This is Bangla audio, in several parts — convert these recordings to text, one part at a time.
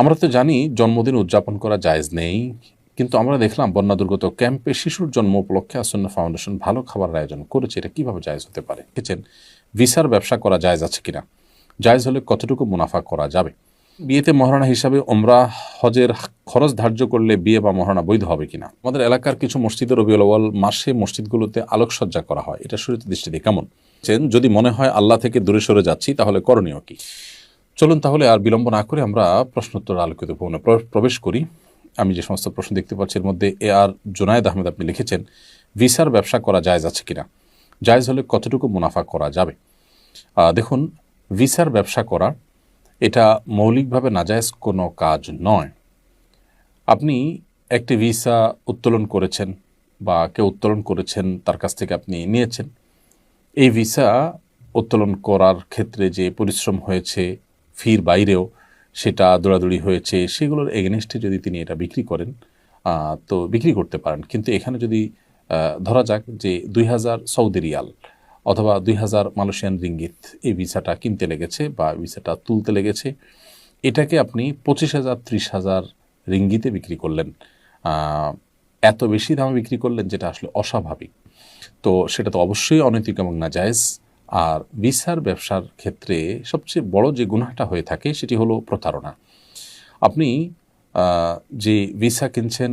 আমরা তো জানি জন্মদিন উদযাপন করা জায়জ নেই, কিন্তু আমরা দেখলাম বন্যা দুর্গত ক্যাম্পে শিশুর জন্ম উপলক্ষে আসন্ন ফাউন্ডেশন ভালো খাবার আয়োজন করেছে। এটা কীভাবে জায়জ হতে পারে? দেখেছেন, ভিসার ব্যবসা করা জায়জ আছে কিনা? জায়েজ হলে কতটুকু মুনাফা করা যাবে? বিয়েতে মহারণা হিসাবে ওমরা হজের খরচ ধার্য করলে বিয়ে বা মহারণা বৈধ হবে কিনা? আমাদের এলাকার কিছু মসজিদের রবিউল মাসে মসজিদগুলোতে আলোকসজ্জা করা হয়। এটা শুরুতে দৃষ্টিতে কেমন? যদি মনে হয় আল্লাহ থেকে দূরে সরে যাচ্ছি, তাহলে করণীয় কি? চলুন তাহলে আর বিলম্ব না করে আমরা প্রশ্নোত্তর আলোকিত ভবনে প্রবেশ করি। আমি যে সমস্ত প্রশ্ন দেখতে পাচ্ছি, এর মধ্যে এ আর জুনায়েদ আহমেদ আপনি লিখেছেন, ভিসার ব্যবসা করা জায়েজ আছে কিনা? জায়েজ হলে কতটুকু মুনাফা করা যাবে? দেখুন, ভিসার ব্যবসা করা, এটা মৌলিকভাবে নাজায়েজ কোনো কাজ নয়। আপনি একটি ভিসা উত্তোলন করেছেন বা কেউ উত্তোলন করেছেন, তার কাছ থেকে আপনি নিয়েছেন। এই ভিসা উত্তোলন করার ক্ষেত্রে যে পরিশ্রম হয়েছে ফির বাইরেও সেটা দৌড়াদৌড়ি হয়েছে, সেগুলোর এগেনস্টে যদি তিনি এটা বিক্রি করেন তো বিক্রি করতে পারেন। কিন্তু এখানে যদি ধরা যাক যে দুই হাজার সৌদি রিয়াল অথবা দুই হাজার মালয়েশিয়ান রিঙ্গিত এই ভিসাটা কিনতে লেগেছে বা ভিসাটা তুলতে লেগেছে, এটাকে আপনি পঁচিশ হাজার, ত্রিশ হাজার রিঙ্গিতে বিক্রি করলেন। এত বেশি দামে বিক্রি করলেন যেটা আসলে অস্বাভাবিক। তো সেটা তো অবশ্যই অনৈতিক এবং নাজায়েজ। আর ভিসার ব্যবসার ক্ষেত্রে সবচেয়ে বড় যে গুনাহটা হয়ে থাকে সেটি হলো প্রতারণা। আপনি যে ভিসা কিনছেন,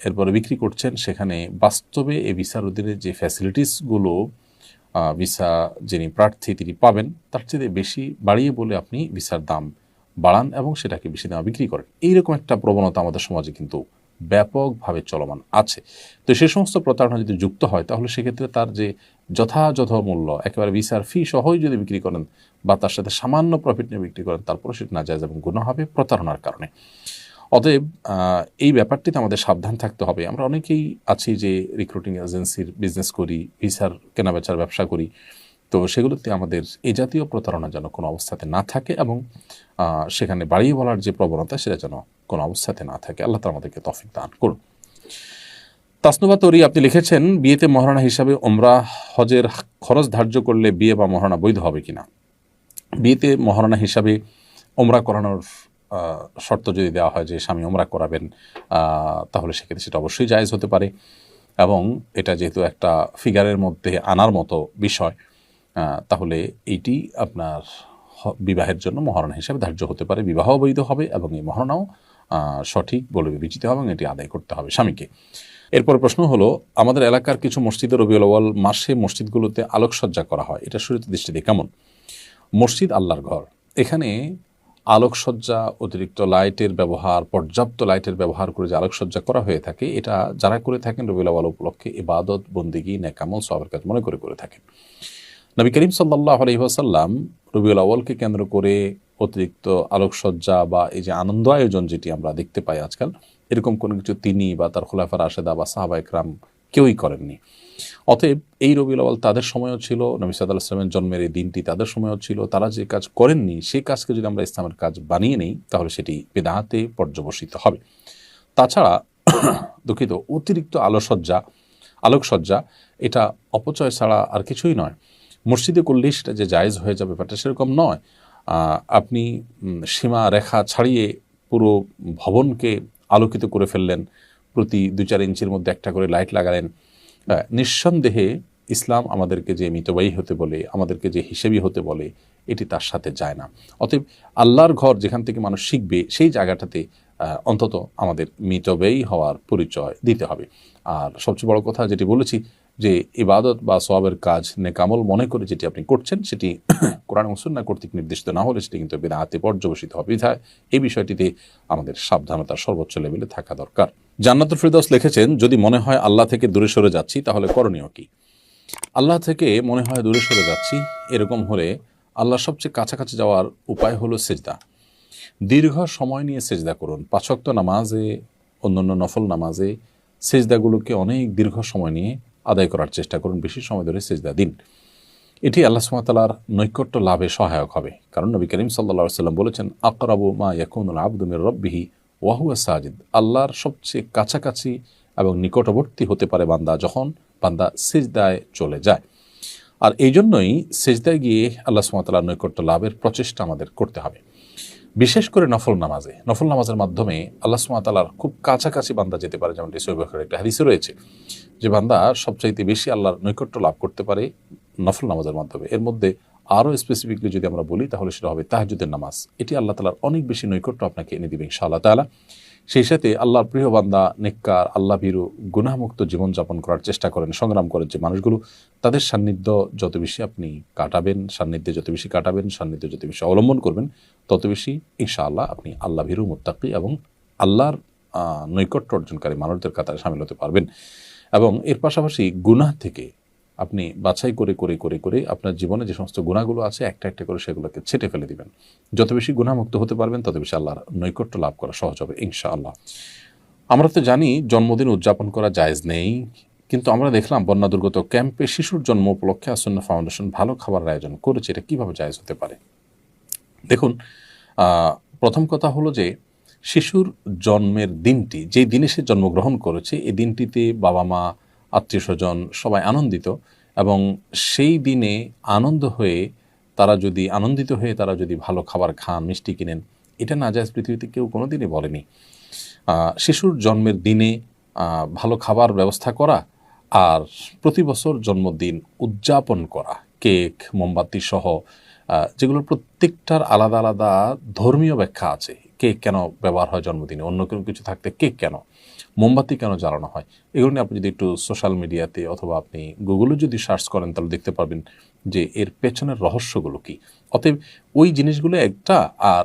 এরপরে বিক্রি করছেন, সেখানে বাস্তবে এই ভিসার অধীনে যে ফ্যাসিলিটিসগুলো ভিসা যিনি প্রার্থী তিনি পাবেন, তার চেয়ে বেশি বাড়িয়ে বলে আপনি ভিসার দাম বাড়ান এবং সেটাকে বেশি দামে বিক্রি করেন। এইরকম একটা প্রবণতা আমাদের সমাজে কিন্তু ব্যাপকভাবে চলমান আছে। তো সে সমস্ত প্রতারণা যদি যুক্ত হয়, তাহলে সেক্ষেত্রে তার যে যথাযথ মূল্য, একেবারে ভিসার ফি সহই যদি বিক্রি করেন বা তার সাথে সামান্য প্রফিট নিয়ে বিক্রি করেন তারপরে সেটা নাজায়জ এবং গুণ হবে প্রতারণার কারণে। অতএব এই ব্যাপারটিতে আমাদের সাবধান থাকতে হবে। আমরা অনেকেই আছি যে রিক্রুটিং এজেন্সির বিজনেস করি, ভিসার কেনাবেচার ব্যবসা করি। তো সেগুলোতে আমাদের এ জাতীয় প্রতারণা যেন কোনো অবস্থাতে না থাকে এবং সেখানে বাড়িয়ে বলার যে প্রবণতা সেটা যেন কোনো অবস্থাতে না থাকে। আল্লাহ তালা আমাদেরকে তফিক দান করুন। তাসনুবা তরি আপনি লিখেছেন, বিয়েতে মহারণা হিসাবে ওমরা হজের খরচ ধার্য করলে বিয়ে বা মহারণা বৈধ হবে কিনা? বিয়েতে মহারণা হিসাবে ওমরা করানোর শর্ত যদি দেওয়া হয় যে স্বামী ওমরা করাবেন তাহলে সেক্ষেত্রে সেটা অবশ্যই জায়েজ হতে পারে এবং এটা যেহেতু একটা ফিগারের মধ্যে আনার মতো বিষয় তাহলে এইটি আপনার বিবাহের জন্য মহারণা হিসাবে ধার্য হতে পারে, বিবাহ বৈধ হবে এবং এই মহারণাও সঠিক বলে বিবেচিত হবে এবং এটি আদায় করতে হবে স্বামীকে। এরপর প্রশ্ন হলো, আমাদের এলাকার কিছু মসজিদের রবিউল আউয়াল মাসে মসজিদগুলোতে আলোকসজ্জা করা হয়। এটা শুরুতে দৃষ্টিতে কেমন? মসজিদ আল্লাহর ঘর। এখানে আলোকসজ্জা, অতিরিক্ত লাইটের ব্যবহার, পর্যাপ্ত লাইটের ব্যবহার করে যে আলোকসজ্জা করা হয়ে থাকে, এটা যারা করে থাকেন রবিউল আউয়াল উপলক্ষে ইবাদত, বন্দিগি, নেকামল সবের কাজ মনে করে করে থাকেন। নবী করিম সাল্লাহ আলহিহাসাল্লাম রবিউল আউ্বালকে কেন্দ্র করে অতিরিক্ত আলোকসজ্জা বা এই যে আনন্দ আয়োজন যেটি আমরা দেখতে পাই আজকাল, এরকম কোনো কিছু তিনি বা তার খোলাফার আশেদা বা সাহাবা একরাম কেউই করেননি। অতএব এই রবিউল আউ্বাল তাদের সময়ও ছিল, নবী সাদ ইসলামের জন্মের এই দিনটি তাদের সময়ও ছিল, তারা যে কাজ করেননি সেই কাজকে যদি আমরা ইসলামের কাজ বানিয়ে নিই, তাহলে সেটি বেদাহাতে পর্যবসিত হবে। তাছাড়া দুঃখিত, অতিরিক্ত আলোসজ্জা আলোকসজ্জা, এটা অপচয় ছাড়া আর কিছুই নয়। মসজিদে করলেই সেটা যে জায়েজ হয়ে যাবে ব্যাপারটা সেরকম নয়। আপনি সীমা রেখা ছাড়িয়ে পুরো ভবনকে আলোকিত করে ফেললেন, প্রতি দু চার ইঞ্চির মধ্যে একটা করে লাইট লাগালেন। নিঃসন্দেহে ইসলাম আমাদেরকে যে মিতবায়ী হতে বলে, আমাদেরকে যে হিসেবি হতে বলে, এটি তার সাথে যায় না। অতএব আল্লাহর ঘর যেখান থেকে মানুষ শিখবে, সেই জায়গাটাতে অন্তত আমাদের মিতব্যয়ী হওয়ার পরিচয় দিতে হবে। আর সবচেয়ে বড় কথা যেটি বলেছি যে ইবাদত বা সওয়াবের কাজ নেকামল মনে করে যেটি আপনি করছেন, সেটি কোরআন মুসন্না কর্তৃক নির্দিষ্ট না হলে সেটি কিন্তু বেদাহাতে পর্যবসিত হবে। বিধায় এই বিষয়টিতে আমাদের সাবধানতার সর্বোচ্চ লেভেলে থাকা দরকার। জান্নাতুল ফিরদৌস লিখেছেন, যদি মনে হয় আল্লাহ থেকে দূরে সরে যাচ্ছি, তাহলে করণীয় কি? আল্লাহ থেকে মনে হয় দূরে সরে যাচ্ছি, এরকম হলে আল্লাহ সবচেয়ে কাছাকাছি যাওয়ার উপায় হলো সেজদা। দীর্ঘ সময় নিয়ে সেজদা করুন। পাঁচক্ত নামাজে, অন্যান্য নফল নামাজে সেজদাগুলোকে অনেক দীর্ঘ সময় নিয়ে আদায় করার চেষ্টা করুন, বেশি সময় ধরে সেজদা দিন। এটি আল্লাহ সুমাতালার নৈকট্য লাভে সহায়ক হবে। কারণ নবী করিম সাল্লা সাল্লাম বলেছেন, আকরাবু মা ইয়াকুনুল আবদুমির রব্বিহি ওয়াহুয়া সাজিদ। আল্লাহর সবচেয়ে কাছাকাছি এবং নিকটবর্তী হতে পারে বান্দা যখন বান্দা সেজদায় চলে যায়। আর এই জন্যই সেজদায় গিয়ে আল্লাহ সুমাতালার নৈকট্য লাভের প্রচেষ্টা আমাদের করতে হবে। বিশেষ করে নফল নামাজে। নফল নামাজের মাধ্যমে আল্লাহ সুমাতালার খুব কাছাকাছি বান্দা যেতে পারে সৈবখের একটা হাদিসে রয়েছে, যে বান্দা সবচাইতে বেশি আল্লাহর নৈকট্য লাভ করতে পারে নফল নামাজের মাধ্যমে। এর মধ্যে আরও স্পেসিফিকলি যদি আমরা বলি, তাহলে সেটা হবে তাহাজুদের নামাজ। এটি আল্লাহ তালার অনেক বেশি নৈকট্য আপনাকে এনে দিবে ইনশাআল্লাহ তালা সেই সাথে আল্লাহর প্রিয় বান্দা, নেককার, আল্লাহ ভীরু, গুনাহমুক্ত জীবনযাপন করার চেষ্টা করেন, সংগ্রাম করেন যে মানুষগুলো তাদের সান্নিধ্য যত বেশি আপনি কাটাবেন, সান্নিধ্যে যত বেশি কাটাবেন, সান্নিধ্যে যত বেশি অবলম্বন করবেন, তত বেশি ইনশাআল্লাহ আপনি আল্লাহ ভীরু, মুত্তাকি এবং আল্লাহর নৈকট্য অর্জনকারী মানুষদের কাতারে সামিল হতে পারবেন। এবং এর পাশাপাশি গুনাহ থেকে আপনি বাছাই করে করে করে করে আপনার জীবনে যে সমস্ত গুণাগুলো আছে, একটা একটা করে সেগুলোকে ছেটে ফেলে দিবেন। যত বেশি গুণামুক্ত হতে পারবেন, তত বেশি আল্লাহর নৈকট্য লাভ করা সহজ হবে, ইনশাআল্লাহ। আমরা তো জানি জন্মদিন উদযাপন করা জায়েজ নেই, কিন্তু আমরা দেখলাম বন্যা দুর্গত ক্যাম্পে শিশুর জন্ম উপলক্ষে আসন্ন ফাউন্ডেশন ভালো খাবারের আয়োজন করেছে। এটা কীভাবে জায়েজ হতে পারে? দেখুন প্রথম কথা হলো যে শিশুর জন্মের দিনটি যে দিনে সে জন্মগ্রহণ করেছে এই দিনটিতে বাবা মা আত্মীয় স্বজন সবাই আনন্দিত এবং সেই দিনে আনন্দ হয়ে তারা যদি, আনন্দিত হয়ে তারা যদি ভালো খাবার খান, মিষ্টি কিনেন, এটা না যায় পৃথিবীতে কেউ কোনো দিনই বলেনি শিশুর জন্মের দিনে ভালো খাবার ব্যবস্থা করা আর প্রতি বছর জন্মদিন উদযাপন করা, কেক, মোমবাতি সহ যেগুলোর প্রত্যেকটার আলাদা আলাদা ধর্মীয় ব্যাখ্যা আছে। কেক কেন ব্যবহার হয় জন্মদিনে? অন্য কোনো কিছু থাকতে কেক কেন? মোমবাতি কেন জ্বালানো হয়? এগুলো নিয়ে আপনি যদি একটু সোশ্যাল মিডিয়াতে অথবা আপনি গুগলে যদি সার্চ করেন, তাহলে দেখতে পারবেন যে এর পেছনের রহস্যগুলো কি। অতএব ওই জিনিসগুলো একটা আর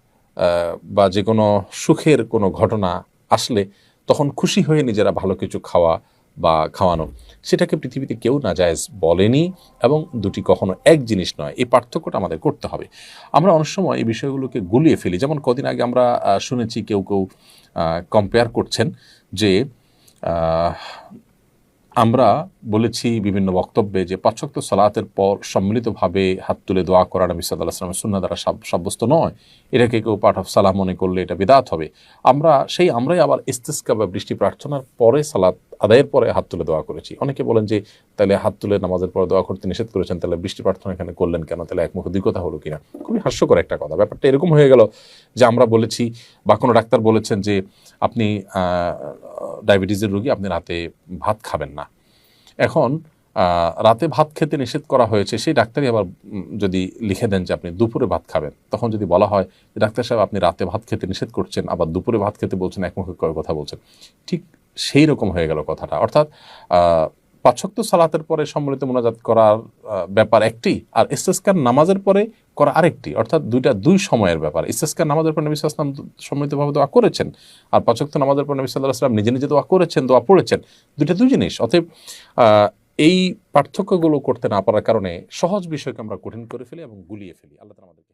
বা যে কোনো সুখের কোনো ঘটনা আসলে তখন খুশি হয়ে নিজেরা ভালো কিছু খাওয়া বা খাওয়ানো, সেটাকে পৃথিবীতে কেউ না জায়েজ বলেনি এবং দুটি কখনো এক জিনিস নয়, এই পার্থক্যটা আমাদের করতে হবে। আমরা অনেক সময় এই বিষয়গুলোকে গুলিয়ে ফেলি। যেমন কদিন আগে আমরা শুনেছি কেউ কেউ কম্পেয়ার করছেন যে আমরা বলেছি বিভিন্ন বক্তব্যে যে পাঁচক্ত সালাতের পর সম্মিলিতভাবে হাত তুলে দোয়া করা নবী সাল্লাহ আসলামের সুন্না দ্বারা সাব- সাব্যস্ত নয়। এটাকে কেউ পার্ট অফ সালাহ মনে করলে এটা বিদাত হবে। আমরা সেই আমরাই আবার ইস্তেস্কা বা বৃষ্টি প্রার্থনার পরে সালাত আদায়ের পরে হাত তুলে দোয়া করেছি। অনেকে বলেন যে, তাহলে হাত তুলে নামাজের পরে দোয়া করতে নিষেধ করেছেন, তাহলে বৃষ্টি প্রার্থনা এখানে করলেন কেন? তাহলে একমুখ কথা হলো কিনা? খুবই হাস্যকর একটা কথা। ব্যাপারটা এরকম হয়ে গেল যে আমরা বলেছি, বা কোনো ডাক্তার বলেছেন যে, আপনি ডায়াবেটিসের রোগী, আপনি রাতে ভাত খাবেন না। এখন রাতে ভাত খেতে নিষেধ করা হয়েছে, সেই ডাক্তারই আবার যদি লিখে দেন যে আপনি দুপুরে ভাত খাবেন, তখন যদি বলা হয় যে ডাক্তার সাহেব আপনি রাতে ভাত খেতে নিষেধ করছেন, আবার দুপুরে ভাত খেতে বলছেন একমুখে করে কথা বলছেন, ঠিক সেই রকম হয়ে গেল কথাটা। অর্থাৎ পাঁচক্ত সালাতের পরে সম্মিলিত মোনাজাত করার ব্যাপার একটি, আর ইস্তেস্কার নামাজের পরে করা আরেকটি, অর্থাৎ দুইটা দুই সময়ের ব্যাপার। ইস্তেস্কার নামাজের পর নবী সাল্লাম সম্মিলিতভাবে দোয়া করেছেন, আর পাচক্ত নামাজের পর নবী সাল্লাহ সাল্লাম নিজে নিজে দোয়া করেছেন, দোয়া পড়েছেন, দুইটা দুই জিনিস। অতএব এই পার্থক্যগুলো করতে না পারার কারণে সহজ বিষয়কে আমরা কঠিন করে ফেলি এবং গুলিয়ে ফেলি। আল্লাহ আমাদের আমাদেরকে